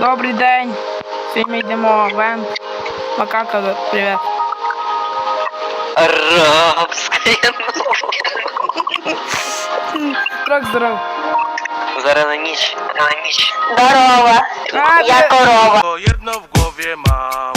Добрий день. Сьогодні ми йдемо в Енд. Макака, привіт. Арабская Крок здоров. Зараз на ніч. На ніч. Здорово, А, я ти- корова. Bo jedno w głowie mam,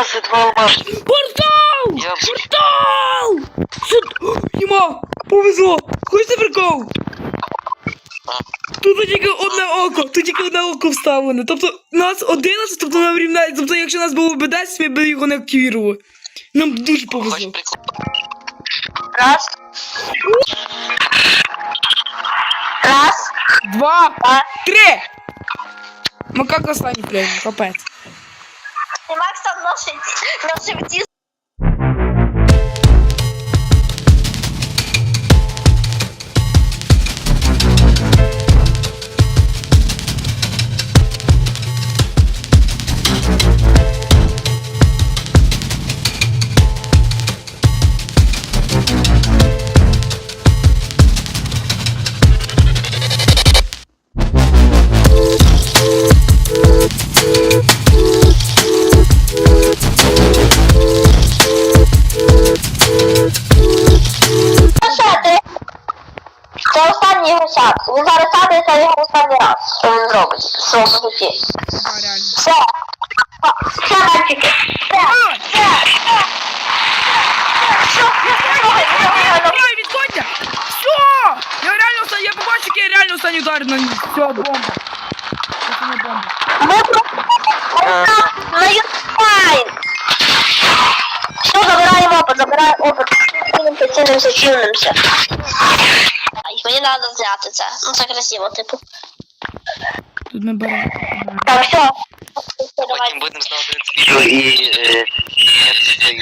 Алмази, два алмази. Портал! Я Портал! Німа, повезло! Хочете прикол? Тут тільки одне око, тут тільки одне око вставлене. Тобто нас 11, тобто нам рівняється. Тобто, якщо нас було б 10, ми б його не активували. Нам дуже повезло. Раз. Раз, Два, три! Макака останній прямо, капець. Там носить на Це останній гусак. Він зараз сяде, це його останній раз. Що він зробить в своєму житті. А, реально. Все. Все, мальчики. Все. Все. Все. Ой, відходьте! Все! Я реально останній, я побачив, як я реально останній удар на них. Все, бомба. Це не бомба. Ми просто на Ютайн. Все, забираємо опит, забираємо опит. Цінимося, цінимося, цінимося. Треба зняти це. Ну це красиво, типу. Тут не бере. Так, все. Потім будемо знати відео і... е, і-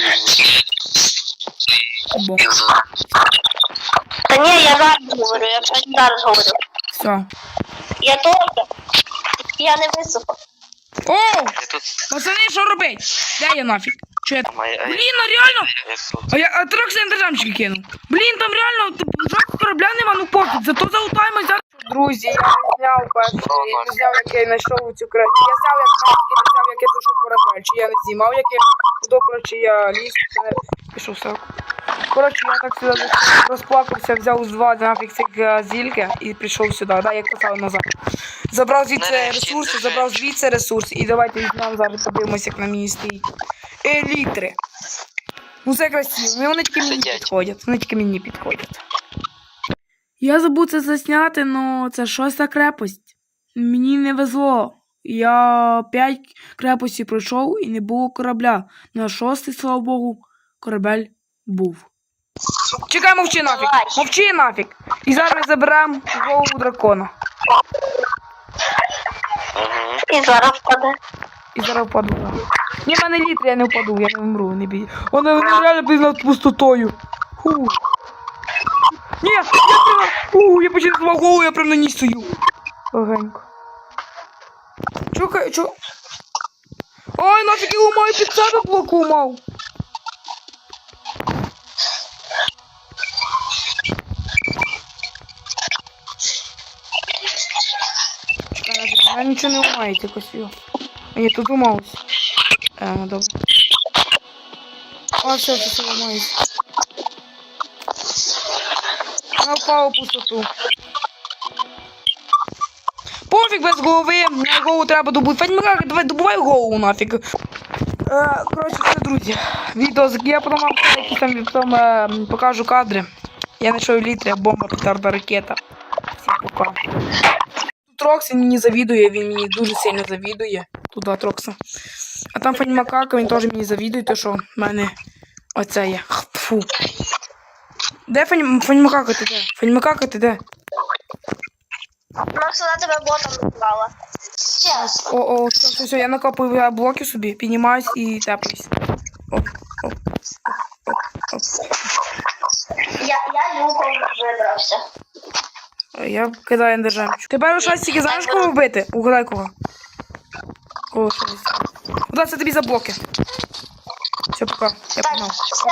Та ні, я зараз говорю, я вже зараз говорю. Все. Я теж. Я не висохла. О! Пацани, що робить? Де я нафіг? Я- Блін, ну реально! А я а трохи сендержамчики кинув. Блін, там реально т- жодного корабля нема, ну пофіг, зато залутаємо зараз. Друзі, я не зняв перший, я не зняв, як я знайшов цю країну. Я зняв, як я не зняв, як я в корабель. Чи я не знімав, як я туди, коротше, я ліз, чи не пішов все. Коротше, я так сюди розплакався, взяв з два нафіг цих е, зільки і прийшов сюди, да, як писав назад. Забрав звідси ресурси, забрав звідси ресурси і давайте візьмемо зараз подивимося, як на мені стоїть. Елітри. Ну це красиво. Вони тільки мені Сидять. підходять. Вони тільки мені підходять. Я забув це засняти, але це шоста крепость. Мені не везло. Я п'ять крепостей пройшов і не було корабля. На шостий, слава Богу, корабель був. Чекай, мовчи нафіг! Мовчи нафіг! І зараз ми заберемо голову дракона. І зараз впаде. І зараз впаду. Ні, мене літр, я не впаду, я не вмру, не бій. Вона реально признав пустотою. Фу. Ні, я прямо. Фу, я почав голову, я прямо на ній стою. Легенько. Чукай, чо. Ой, нафіг його маю під себе блоку мав. Чекай, я нічого не ламаю, якось його. Я тут умався. Е, добре. А, все, все, все ламається. Вона впала в пустоту. Пофіг, без голови. Мені голову треба добути. Федьмака, давай добувай голову нафіг. Е, коротше, все, друзі. Відео я потім там потім, е, покажу кадри. Я знайшов літри, бомба, петарда, ракета. Всім пока. Трокс він мені завідує, він мені дуже сильно завідує. Туди Трокса. А там Фанімакака, він теж мені завідує, то що в мене оце є. Фу. Де Фанім... Фанімакака ти де? Фанімакака ти де? Просто на тебе ботом назвала. Чесно. О, о, все, все, все, я накопую я блоки собі, піднімаюсь і тепаюсь. Оп, оп, оп, оп, Я, я люком вибрався. Я кидаю ендержемчу. Тепер лишається тільки кого вбити? Угадай кого. Лишається? Куда це тобі за блоки? Все, пока. Я погнав. все,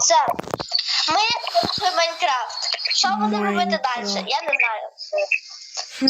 все. Ми пройшли Майнкрафт. Що будемо робити далі? Я не знаю. Хм.